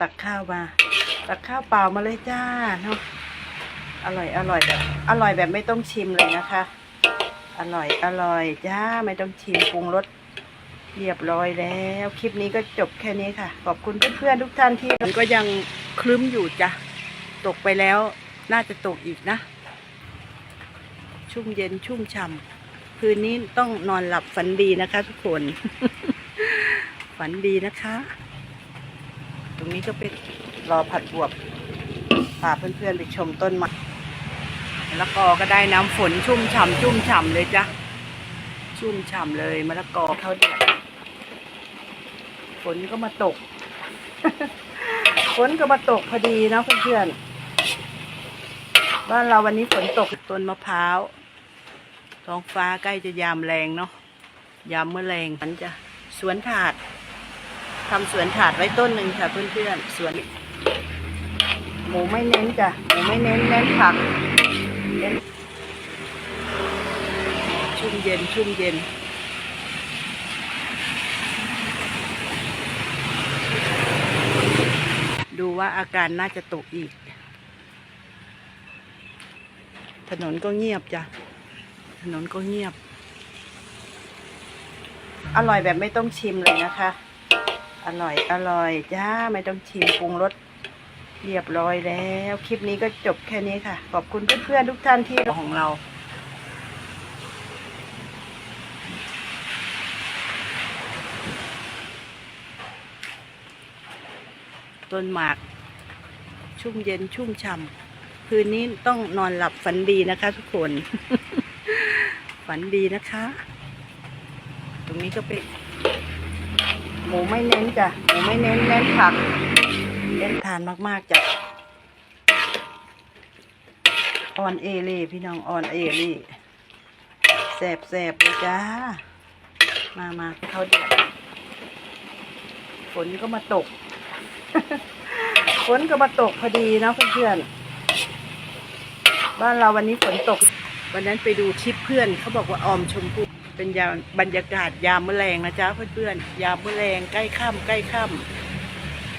ตักข้าวมา ตักข้าวเปล่ามาเลยจ้าเนาะอร่อยอร่อยแบบอร่อยแบบไม่ต้องชิมเลยนะคะ อร่อยอร่อยจ้าไม่ต้องชิมปรุงรสเรียบร้อยแล้ว คลิปนี้ก็จบแค่นี้ค่ะ ขอบคุณเพื่อนๆทุกท่านที่มันก็ยังคลึ้มอยู่จ้ะตกไปแล้ว น่าจะตกอีกนะ ชุ่มเย็นชุ่มฉ่ำคืนนี้ต้องนอนหลับฝันดีนะคะทุกคน ฝันดีนะคะ นี้ก็เป็นรอผัดบวบพาเพื่อนๆไปชมต้นไม้มะละกอก็ได้น้ำฝนชุ่มฉ่ำชุ่มฉ่ำเลยจ้ะ ชุ่มฉ่ำเลยมะละกอเขาเดือดฝนก็มาตก ฝนก็มาตกพอดีนะเพื่อนๆ บ้านเราวันนี้ฝนตกต้นมะพร้าว ท้องฟ้าใกล้จะยามแรงเนาะ ยามเมื่อแรงมันจะสวนถาด ทำสวนถาดไว้ต้นหนึ่งค่ะเพื่อนๆสวนหมูไม่เน้นจ้ะหมูไม่เน้นเน้นผักเน้นชุ่มเย็นชุ่มเย็นดูว่าอาการน่าจะตกอีก ถนนก็เงียบจ้ะ ถนนก็เงียบ อร่อยแบบไม่ต้องชิมเลยนะคะ อร่อยอร่อยจ้าไม่ต้องชิมปรุงรสเรียบร้อยแล้ว คลิปนี้ก็จบแค่นี้ค่ะ ขอบคุณเพื่อนๆทุกท่านที่ของเราต้นหมาก ชุ่มเย็นชุ่มฉ่ำคืนนี้ต้องนอนหลับฝันดีนะคะ ทุกคน ฝันดีนะคะ ตรงนี้ก็เป็น หมูไม่เน้นจ้ะหมูไม่เน้นเน้นผัก เน้นทานมากๆจ้ะออนเอเล่พี่น้องออนเอเล่แสบแสบเลยจ้า มามาเขาเดือดฝนก็มาตกฝนก็มาตกพอดีนะเพื่อนๆบ้านเราวันนี้ฝนตก วันนั้นไปดูคลิปเพื่อนเขาบอกว่าออมชมพู่ เป็นยาบรรยากาศยามมะแรงนะจ๊ะเพื่อนๆยามมะแรงใกล้ค่ำใกล้ค่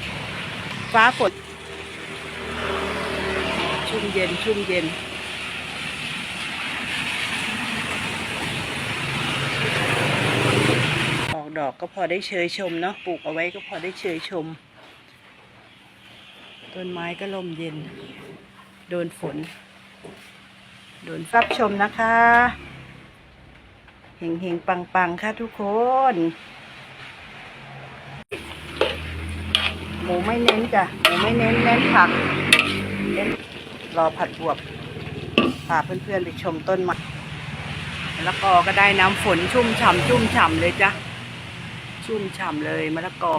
ำฟ้าฝนชุ่มเย็นชุ่มเย็นออกดอกก็พอได้เชยชมเนาะปลูกเอาไว้ก็พอได้เชยชม ต้นไม้ก็ลมเย็น โดนฝน โดนรับชมนะคะ เฮงเฮงปังปังๆค่ะทุกคน หมูไม่เน้นจ้ะ หมูไม่เน้นเน้นผัก เน้นรอผัดบวบพาเพื่อนๆไปชมต้นไม้มะละกอก็ได้น้ำฝนชุ่มฉ่ำชุ่มฉ่ำเลยจ้ะ ชุ่มฉ่ำเลยมะละกอ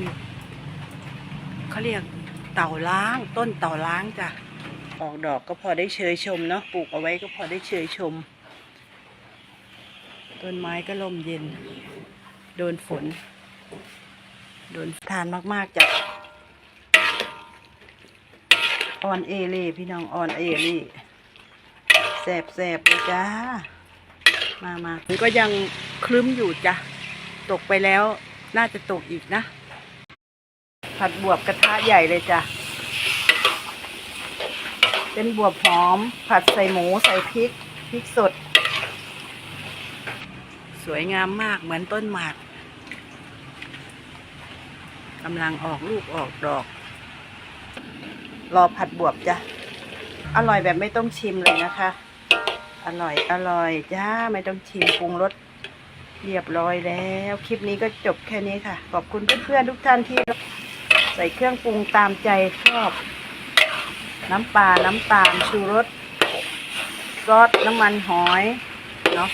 เขาเรียกเต่าล้างต้นเต่าล้างจ้ะ ออกดอกก็พอได้เชยชมเนาะปลูกเอาไว้ก็พอได้เชยชม ต้นไม้ก็ลมเย็น โดนฝน โดนทานมาก ๆจ้ะออนเอเล่พี่น้องออนเอเล่แสบแสบเลยจ้า มามาก็ยังคลึ้มอยู่จ้ะ ตกไปแล้วน่าจะตกอีกนะ ผัดบวบกระทะใหญ่เลยจ้ะ เป็นบวบหอม ผัดใส่หมูใส่พริก พริกสด สวยงามมากเหมือนต้นหมากกำลังออกลูกออกดอก รอผัดบวบจ้ะ อร่อยแบบไม่ต้องชิมเลยนะคะ อร่อยอร่อยจ้าไม่ต้องชิมปรุงรสเรียบร้อยแล้ว คลิปนี้ก็จบแค่นี้ค่ะ ขอบคุณเพื่อนๆทุกท่านที่ ใส่เครื่องปรุงตามใจชอบ น้ำปลาน้ำตาลชูรสซอสน้ำมันหอย เนาะ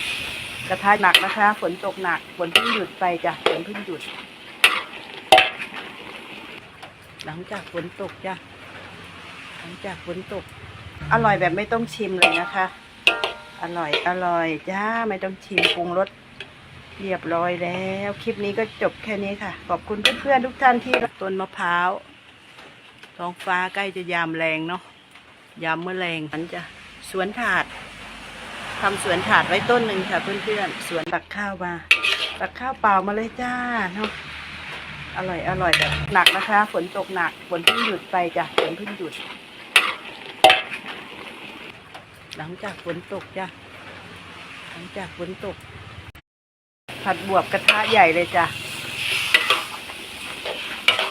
กระทะหนักนะคะ ฝนตกหนัก ฝนเพิ่งหยุดไปจ้ะ ฝนเพิ่งหยุด หลังจากฝนตกจ้ะ หลังจากฝนตก อร่อยแบบไม่ต้องชิมเลยนะคะ อร่อย อร่อยจ้า ไม่ต้องชิมปรุงรสเรียบร้อยแล้ว คลิปนี้ก็จบแค่นี้ค่ะ ขอบคุณเพื่อนๆทุกท่านที่ต้นมะพร้าวท้องฟ้าใกล้จะยามแรงเนาะยามเมื่อแรงมันจะสวนถาด ทำสวนถาดไว้ต้นหนึ่งค่ะเพื่อนๆ สวนตักข้าวมาตักข้าวเปล่ามาเลยจ้าเนาะออร่อยอร่อยแบบหนักนะคะ ฝนตกหนักฝนเพิ่งหยุดไปจ้ะฝนเพิ่งหยุด หลังจากฝนตกจ้ะหลังจากฝนตก ผัดบวบกระทะใหญ่เลยจ้ะ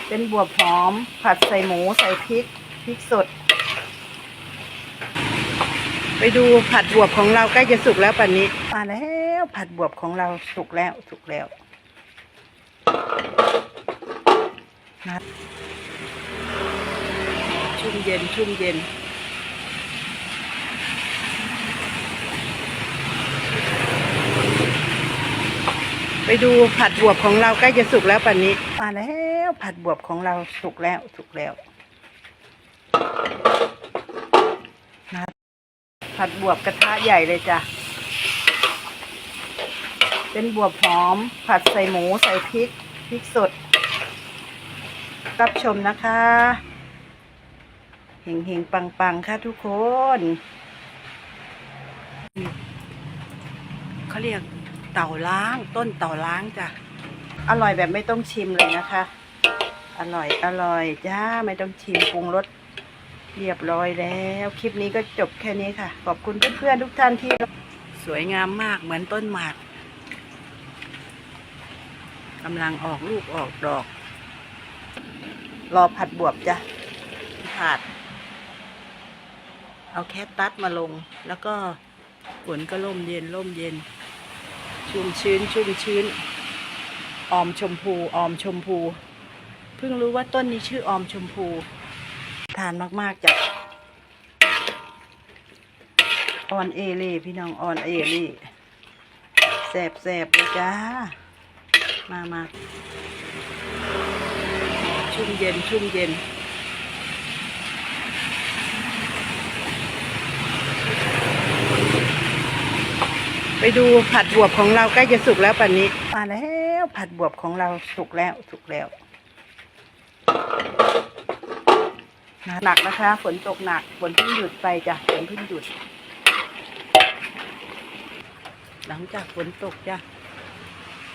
เป็นบวบหอม ผัดใส่หมูใส่พริกพริกสด ไปดูผัดบวบของเราใกล้จะสุกแล้วป่านนี้ มาแล้วผัดบวบของเราสุกแล้วสุกแล้วนัดชุ่มเย็นชุ่มเย็นไปดูผัดบวบของเราใกล้จะสุกแล้วป่านนี้ มาแล้วผัดบวบของเราสุกแล้วสุกแล้ว ผัดบวบกระทะใหญ่เลยจ้ะ เป็นบวบหอม ผัดใส่หมูใส่พริกพริกสด รับชมนะคะเฮงเฮงปังปังๆค่ะทุกคนเขาเรียกเต่าล้างต้นเต่าล้างจ้ะ อร่อยแบบไม่ต้องชิมเลยนะคะ อร่อยอร่อยจ้าไม่ต้องชิมปรุงรส เรียบร้อยแล้ว คลิปนี้ก็จบแค่นี้ค่ะ ขอบคุณเพื่อนๆทุกท่านที่ สวยงามมากเหมือนต้นหมากกำลังออกลูกออกดอก รอผัดบวบจ้ะผัด เอาแคตตัสมาลง แล้วก็ฝนก็ร่มเย็นร่มเย็น ชุ่มชื้นชุ่มชื้น ออมชมพู ออมชมพู เพิ่งรู้ว่าต้นนี้ชื่อออมชมพู ทานมาก ๆจ้ะออนเอเล่พี่น้องออนเอเล่แสบแสบเลยจ้า มามาชุ่มเย็นชุ่มเย็นไปดูผัดบวบของเราใกล้จะสุกแล้วป่านนี้ มาแล้วผัดบวบของเราสุกแล้วสุกแล้ว หนักนะคะ ฝนตกหนัก ฝนเพิ่งหยุดไปจ้ะ ฝนเพิ่งหยุด หลังจากฝนตกจ้ะ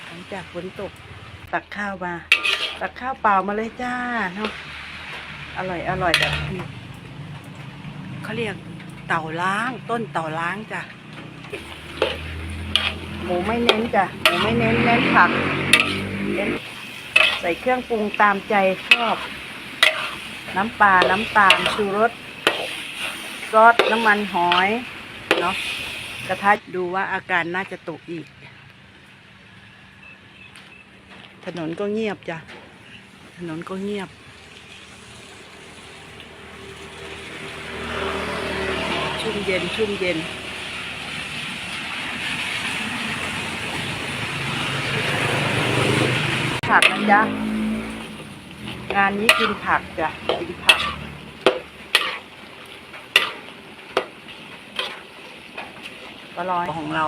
หลังจากฝนตก ตักข้าวมา ตักข้าวเปล่ามาเลยจ้าเนาะ อร่อยอร่อยแบบนี้เขาเรียกเต่าล้าง ต้นเต่าล้างจ้ะ หมูไม่เน้นจ้ะ หมูไม่เน้นเน้นผัก ใส่เครื่องปรุงตามใจชอบ น้ำปลา น้ำตาล ชูรส ซอส น้ำมันหอย เนาะ กระทะดูว่าอาการน่าจะตกอีก ถนนก็เงียบจ้ะ ถนนก็เงียบ ชุ่มเย็น ชุ่มเย็นผักนะจ๊ะ งานนี้กินผักจ้ะ ผักก็รอยของเรา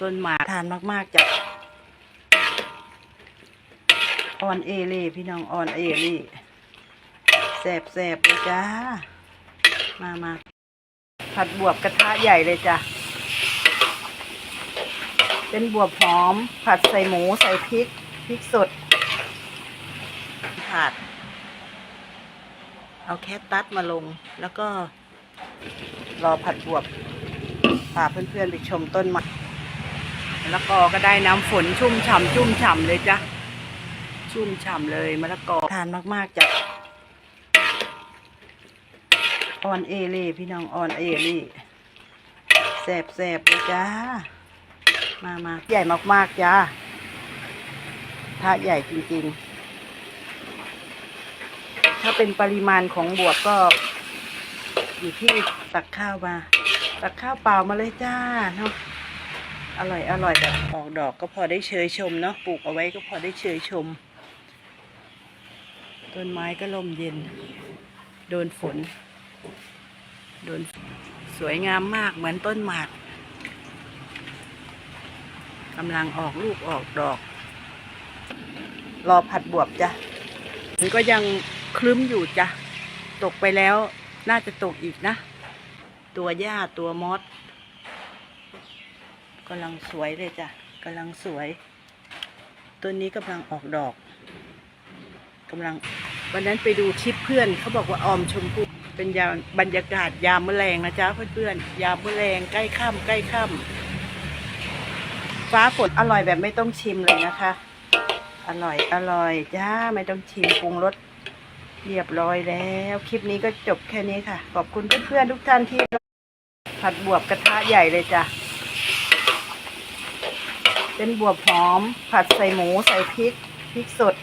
ต้นหมากทานมากๆจ้ะออนเอเล่พี่น้องออนเอเล่แสบแสบเลยจ้า มามาผัดบวบกระทะใหญ่เลยจ้ะ เป็นบวบหอม ผัดใส่หมูใส่พริกพริกสดผัด เอาแคตตัสมาลง แล้วก็รอผัดบวบพาเพื่อนๆไปชมต้นไม้มะละกอก็ได้น้ำฝนชุ่มฉ่ำชุ่มฉ่ำเลยจ้ะชุ่มฉ่ำเลยมะละกอทานมากๆจ้ะออนเอเล่พี่น้องออนเอเล่แสบแสบเลยจ้า มามาใหญ่มากๆจ้าถ้าใหญ่จริง ๆ ถ้าเป็นปริมาณของบวบก็ อยู่ที่ตักข้าวมา ตักข้าวเปล่ามาเลยจ้าเนาะอร่อยอร่อยแบบออกดอกก็พอได้เชยชมเนาะปลูกเอาไว้ก็พอได้เชยชม ต้นไม้ก็ร่มเย็น โดนฝน โดนสวยงามมากเหมือนต้นหมาก กำลังออกลูกออกดอก รอผัดบวบจ้ะมันก็ยังคลึ้มอยู่จ้ะ ตกไปแล้วน่าจะตกอีกนะ ตัวหญ้าตัวมอสกำลังสวยเลยจ้ะกำลังสวย ตัวนี้กำลังออกดอกกำลังวันนั้นไปดูคลิปเพื่อนเขาบอกว่าออมชมพูเป็นยาบรรยากาศยามแมลงนะจ๊ะเพื่อนๆยามแมลงใกล้ค่ำใกล้ค่ำ ฟ้าฝนอร่อยแบบไม่ต้องชิมเลยนะคะ อร่อยอร่อยจ้าไม่ต้องชิมปรุงรสเรียบร้อยแล้ว คลิปนี้ก็จบแค่นี้ค่ะ ขอบคุณเพื่อนๆทุกท่านที่ผัดบวบกระทะใหญ่เลยจ้ะเป็นบวบหอม ผัดใส่หมูใส่พริกพริกสด